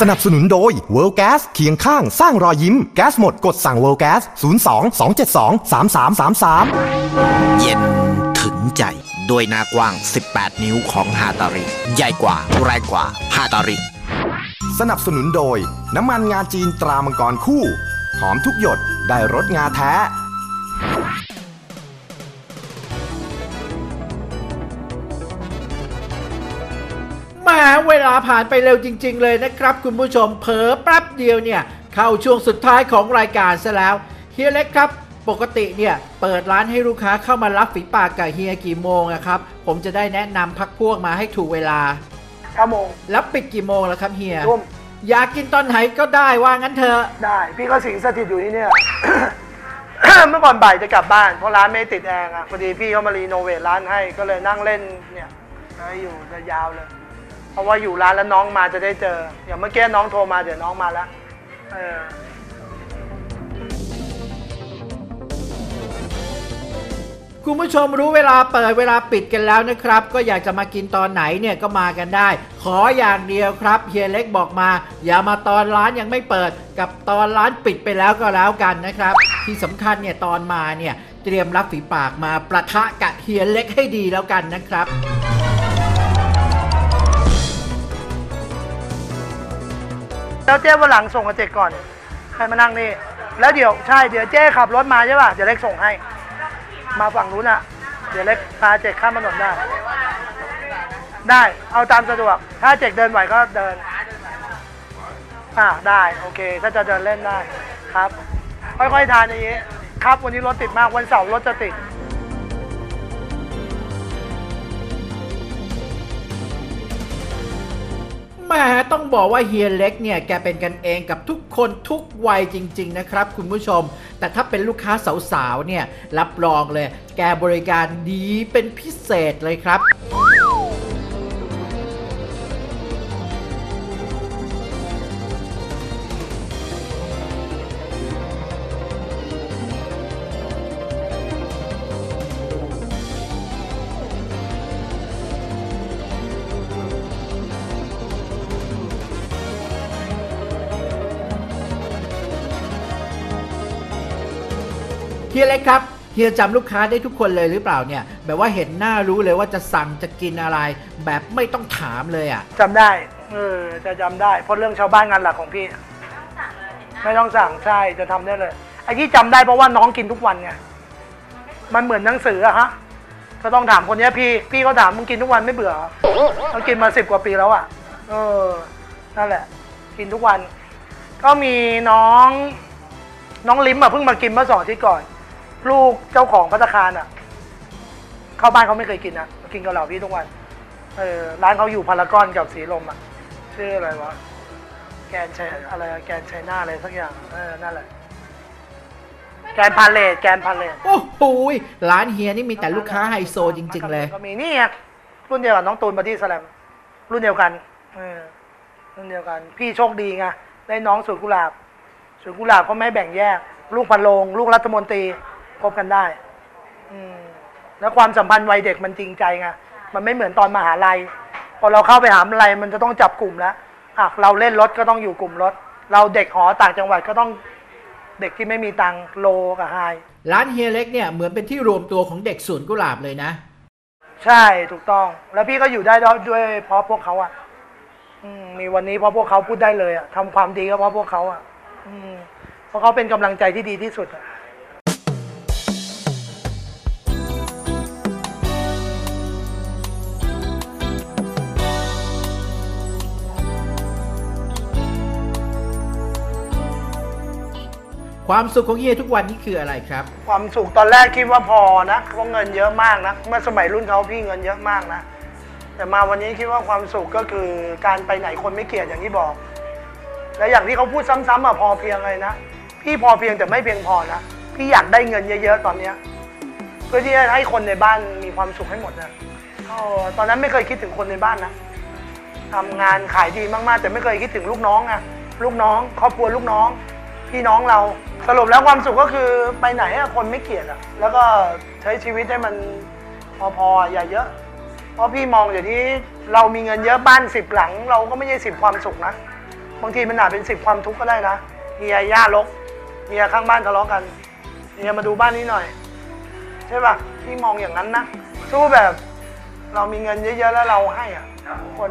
สนับสนุนโดย World Gas เคียงข้างสร้างรอยยิ้ม แก๊สหมดกดสั่ง World Gas 02 272 3333 เย็นถึงใจด้วยหน้ากว้าง 18 นิ้วของฮาตาริ ใหญ่กว่าแรงกว่าฮาตาริ สนับสนุนโดย น้ำมันงาจีนตรามังกรคู่ หอมทุกหยดได้รสงาแท้ เวลาผ่านไปเร็วจริง ๆ เลยนะครับคุณผู้ชมเผลอแป๊บเดียวเนี่ยเข้าช่วงสุดท้ายของรายการซะแล้วเฮียเล็กครับ ปกติเนี่ยเปิดร้านให้ลูกค้าเข้ามารับฝีปากกับเฮียกี่โมงอะครับ ผมจะได้แนะนำพักพวกมาให้ถูกเวลาเก้าโมงแล้วปิดกี่โมงแล้วครับเฮียทุ่มอยากกินตอนไหนก็ได้ว่างั้นเถอะได้ พี่ก็สิงสถิตอยู่ที่เนี่ย เมื่อก่อนบ่ายจะกลับบ้านเพราะร้านไม่ติดแอร์อะพอดีพี่เขามารีโนเวทร้านให้ก็เลยนั่งเล่นเนี่ยแล้วอยู่จะยาวเลย เพราะว่าอยู่ร้านแล้วน้องมาจะได้เจอ อย่างเมื่อกี้น้องโทรมาเดี๋ยวน้องมาแล้วเออคุณผู้ชมรู้เวลาเปิดเวลาปิดกันแล้วนะครับ ก็อยากจะมากินตอนไหนเนี่ยก็มากันได้ ขออย่างเดียวครับเฮียเล็กบอกมา อย่ามาตอนร้านยังไม่เปิด กับตอนร้านปิดไปแล้วก็แล้วกันนะครับ ที่สำคัญเนี่ยตอนมาเนี่ยเตรียมรับฝีปากมาประทะกับเฮียเล็กให้ดีแล้วกันนะครับ แล้วเจ๊วันหลังส่งกับเจกก่อน ใครมานั่งนี่ แล้วเดี๋ยวใช่เดี๋ยวเจ๊ขับรถมาใช่ป่ะ เดี๋ยวเล็กส่งให้ มาฝั่งนู้นอะ เดี๋ยวเล็กพาเจกข้ามถนนได้ ได้ เอาตามสะดวก ถ้าเจกเดินไหวก็เดิน อ่าได้ โอเค ถ้าจะเดินเล่นได้ ครับ ค่อยๆทานอย่างนี้ ครับ วันนี้รถติดมาก วันเสาร์รถจะติด ม่ต้องบอกว่าเฮียเล็กเนี่ยแกเป็นกันเองกับทุกคนทุกวัยจริง ๆ นะครับ คุณผู้ชม แต่ถ้าเป็นลูกค้าสาวๆเนี่ยรับรองเลย แกบริการดีเป็นพิเศษเลยครับ เฮียเล็กครับเฮียจำลูกค้าได้ทุกคนเลยหรือเปล่าเนี่ย แบบว่าเห็นหน้ารู้เลยว่าจะสั่งจะกินอะไร แบบไม่ต้องถามเลยอะจำได้ เออ จะจำได้ เพราะเรื่องชาวบ้านงานหลักของพี่ ไม่ต้องสั่งใช่ จะทำได้เลย ไอ้ที่จำได้เพราะว่าน้องกินทุกวันไง มันเหมือนหนังสืออะฮะ ก็ต้องถามคนเนี้ยพี่ พี่ก็ถามมึงกินทุกวันไม่เบื่อเหรอเขากินมาสิบกว่าปีแล้วอะเออ นั่นแหละ กินทุกวัน ก็มีน้อง น้องลิมอะเพิ่งมากินเมื่อสองอาที่ก่อน ลูกเจ้าของพัตตาคารอะเข้าบ้านเขาไม่เคยกินนะกินกับเราพี่ทุกวันเออร้านเขาอยู่พารากอนกับสีลมอะชื่ออะไรวะแกนชัยอะไรอะแกนชัยนาอะไรสักอย่างเออนั่นแหละ แกนพาเลตแกนพาเลตโอ้โหยร้านเฮียนี่มีแต่ลูกค้าไฮโซจริง ๆ เลย ก็มีนี่ไงรุ่นเดียวกับน้องตูนบอดี้สแลมรุ่นเดียวกันเออรุ่นเดียวกัน พี่โชคดีไงได้น้องสวนกุหลาบสวนกุหลาบเขาไม่แบ่งแยก ลูกพันโลง ลูกรัฐมนตรีค บกันได้ อืมแล้วความสัมพันธ์วัยเด็กมันจริงใจไงมันไม่เหมือนตอนมหาลัย พอเราเข้าไปหาวิทยาลัยมันจะต้องจับกลุ่มแล้วอะเราเล่นรถก็ต้องอยู่กลุ่มรถ เราเด็กหอต่างจังหวัดก็ต้องเด็กที่ไม่มีตังค์โลกับไฮร้านเฮียเล็กเนี่ยเหมือนเป็นที่รวมตัวของเด็กสวนกุหลาบเลยนะ ใช่ถูกต้อง แล้วพี่ก็อยู่ได้ด้วยด้วยเพราะพวกเขาอะอืมมีวันนี้เพราะพวกเขาพูดได้เลยอะทำความดีก็เพราะพวกเขาอะอืมเพราะเขาเป็นกำลังใจที่ดีที่สุดอะ ความสุขของเฮียทุกวันนี้คืออะไรครับ ความสุขตอนแรกคิดว่าพอนะเพราะเงินเยอะมากนะเมื่อสมัยรุ่นเขาพี่เงินเยอะมากนะ แต่มาวันนี้คิดว่าความสุขก็คือการไปไหนคนไม่เกลียดอย่างที่บอก และอย่างที่เขาพูดซ้ำๆอะพอเพียงเลยนะพี่พอเพียงแต่ไม่เพียงพอนะพี่อยากได้เงินเยอะๆตอนเนี้ยเพื่อที่จะให้คนในบ้านมีความสุขให้หมดนะเออตอนนั้นไม่เคยคิดถึงคนในบ้านนะทำงานขายดีมากๆ แต่ไม่เคยคิดถึงลูกน้องอะลูกน้อง ครอบครัวลูกน้อง พี่น้องเราสรุปแล้วความสุขก็คือไปไหนอะคนไม่เกลียดอะแล้วก็ใช้ชีวิตให้มันพอๆอย่าเยอะ เพราะพี่มองเดี๋ยวนี้เรามีเงินเยอะบ้านสิบหลัง เราก็ไม่ใช่สิบความสุขนะบางทีมันอาจเป็นสิบความทุกข์ก็ได้นะเมียย่าลกเมียข้างบ้านทะเลาะกันเมียมาดูบ้านนี้หน่อย ใช่ปะพี่มองอย่างนั้นนะสู้แบบเรามีเงินเยอะๆแล้วเราให้อะคน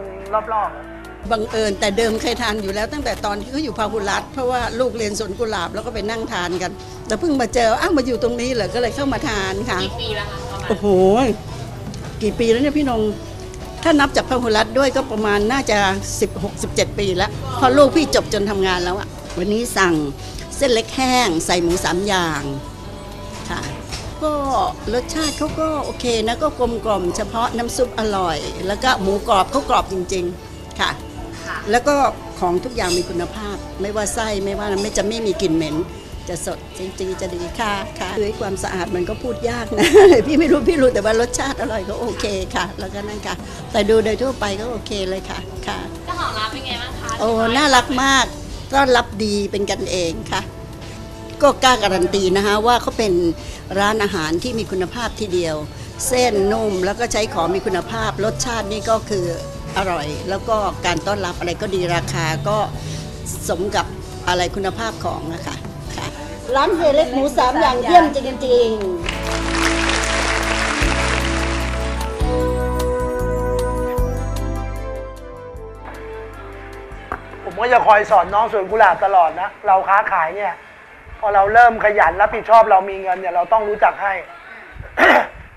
รอบๆ บังเอิญแต่เดิมเคยทานอยู่แล้วตั้งแต่ตอนที่เขาอยู่พาหุรัตน์เพราะว่าลูกเรียนสวนกุหลาบแล้วก็ไปนั่งทานกัน แต่เพิ่งมาเจออ้าวมาอยู่ตรงนี้เหรอก็เลยเข้ามาทานค่ะกี่ปีแล้วคะโอ้โหกี่ปีแล้วเนี่ยพี่นงถ้านับจากพาหุรัตน์ด้วยก็ประมาณน่าจะ 16 17 ปีแล้วเพราะลูกพี่จบจนทำงานแล้วอะวันนี้สั่งเส้นเล็กแห้งใส่หมูสามอย่างค่ะก็รสชาติเขาก็โอเคนะก็กลมกล่อมเฉพาะน้ำซุปอร่อย แล้วก็หมูกรอบเขากรอบจริงๆค่ะ แล้วก็ของทุกอย่างมีคุณภาพ ไม่ว่าไส้ไม่ว่าไม่จะไม่มีกลิ่นเหม็น จะสดจริงๆจะดีค่ะค่ะด้วยความสะอาดมันก็พูดยากนะ พี่ไม่รู้พี่รู้แต่ว่ารสชาติอร่อยก็โอเคค่ะ แล้วก็นั่นค่ะ แต่ดูโดยทั่วไปก็โอเคเลยค่ะค่ะเจ้าของร้านเป็นไงบ้างคะโอ้น่ารักมากต้อนรับดีเป็นกันเองค่ะ ก็กล้าการันตีนะคะว่าเขาเป็นร้านอาหารที่มีคุณภาพทีเดียว เส้นนุ่มแล้วก็ใช้ของมีคุณภาพรสชาตินี่ก็คือ อร่อย แล้วก็การต้อนรับอะไรก็ดีราคาก็สมกับอะไรคุณภาพของนะคะค่ะร้านเฮเล็กหมูสามอย่างเยี่ยมจริงๆผมก็จะคอยสอนน้องสวนกุหลาบตลอดนะ เราค้าขายเนี่ย พอเราเริ่มขยันรับผิดชอบเรามีเงินเนี่ย เราต้องรู้จักให้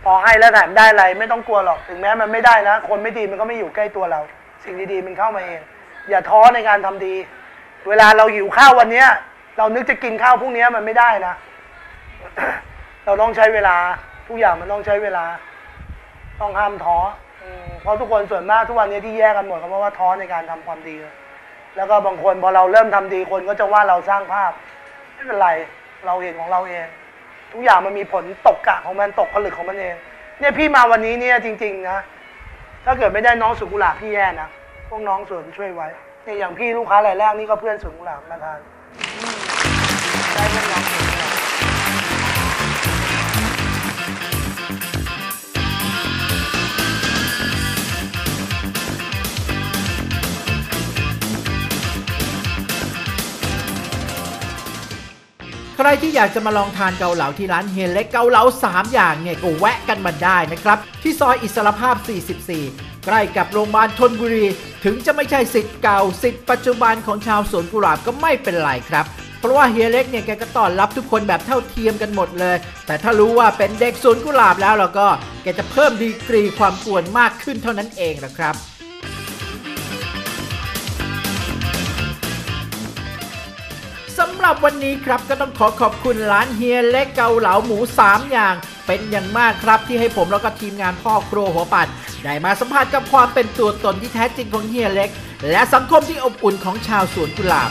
พอให้แล้วแถมได้อะไรไม่ต้องกลัวหรอก ถึงแม้มันไม่ได้นะ คนไม่ดีมันก็ไม่อยู่ใกล้ตัวเรา สิ่งดีๆมันเข้ามาเอง อย่าท้อในการทำดี เวลาเราหิวข้าววันเนี้ย เรานึกจะกินข้าวพรุ่งนี้มันไม่ได้นะ เราต้องใช้เวลา ทุกอย่างมันต้องใช้เวลา ต้องห้ามท้อเพราะทุกคนส่วนมากทุกวันนี้ที่แยกกันหมดก็เพราะว่าท้อในการทำความดี แล้วก็บางคนพอเราเริ่มทำดีคนก็จะว่าเราสร้างภาพไม่เป็นไรเราเห็นของเราเอง ทุกอย่างมันมีผลตกกะของมันตกผลึกของมันเอง เนี่ยพี่มาวันนี้เนี่ยจริง ๆ นะ ถ้าเกิดไม่ได้น้องสุกุหลาบพี่แย่นะ พวกน้องสวนช่วยไว้เนี่ยอย่างพี่ลูกค้ารายแรกนี่ก็เพื่อนสุกุหลาบมาทานได้เพื่อนน้อง ใครที่อยากจะมาลองทานเกาเหลาที่ร้านเฮียเล็กเกาเหลา 3 อย่างเนี่ยก็แวะกันมาได้นะครับ ที่ซอยอิสรภาพ 44 ใกล้กับโรงพยาบาลธนบุรี ถึงจะไม่ใช่สิทธิ์เก่าสิทธิ์ปัจจุบันของชาวสวนกุหลาบก็ไม่เป็นไรครับเพราะว่าเฮียเล็กเนี่ยแกก็ต้อนรับทุกคนแบบเท่าเทียมกันหมดเลย แต่ถ้ารู้ว่าเป็นเด็กสวนกุหลาบแล้วเราก็แกจะเพิ่มดีกรีความกวนมากขึ้นเท่านั้นเองนะครับำหรับวันนี้ครับก็ต้องขอขอบคุณร้านเฮียเล็กเกาเหลาหมู 3 อย่าง เป็นอย่างมากครับที่ให้ผมแล้วก็ทีมงานพ่อครัวหัวปัดได้มาสัมผัสกับความเป็นตัวตนที่แท้จริงของเฮียเล็ก และสังคมที่อบอุ่นของชาวสวนกุหลาบ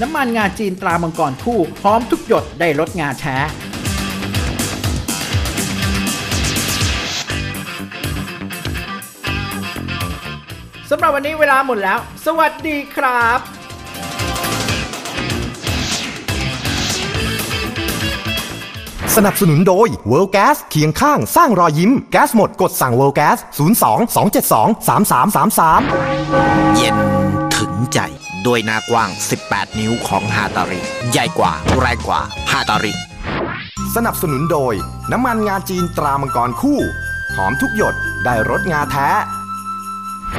น้ำมันงาจีนตรามังกรคู่หอมทุกหยดได้ลดงาแท้สำหรับวันนี้เวลาหมดแล้ว สวัสดีครับสนับสนุนโดย World Gas เคียงข้างสร้างรอยยิ้ม แก๊สหมดกดสั่ง World Gas 02 272 3333 เย็นถึงใจ ด้วยหน้ากว้าง 18 นิ้วของฮาตาริ ใหญ่กว่าแรงกว่าฮาตาริ สนับสนุนโดย น้ำมันงาจีนตรามังกรคู่หหอมทุกหยดได้รสงาแท้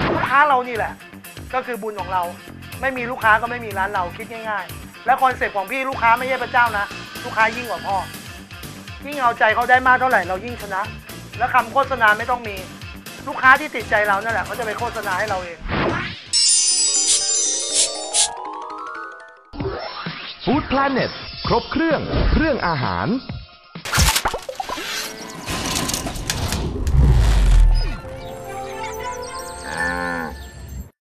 ลูกค้าเรานี่แหละ ก็คือบุญของเรา ไม่มีลูกค้าก็ไม่มีร้านเราคิดง่าย ๆ และคอนเซ็ปต์ของพี่ลูกค้าไม่ใช่พระเจ้านะ ลูกค้ายิ่งกว่าพ่อ ยิ่งเอาใจเขาได้มากเท่าไหร่เรายิ่งชนะ และคำโฆษณาไม่ต้องมี ลูกค้าที่ติดใจเรานั่นแหละเขาจะไปโฆษณาให้เราเอง Food Planet ครบเครื่อง เรื่องอาหาร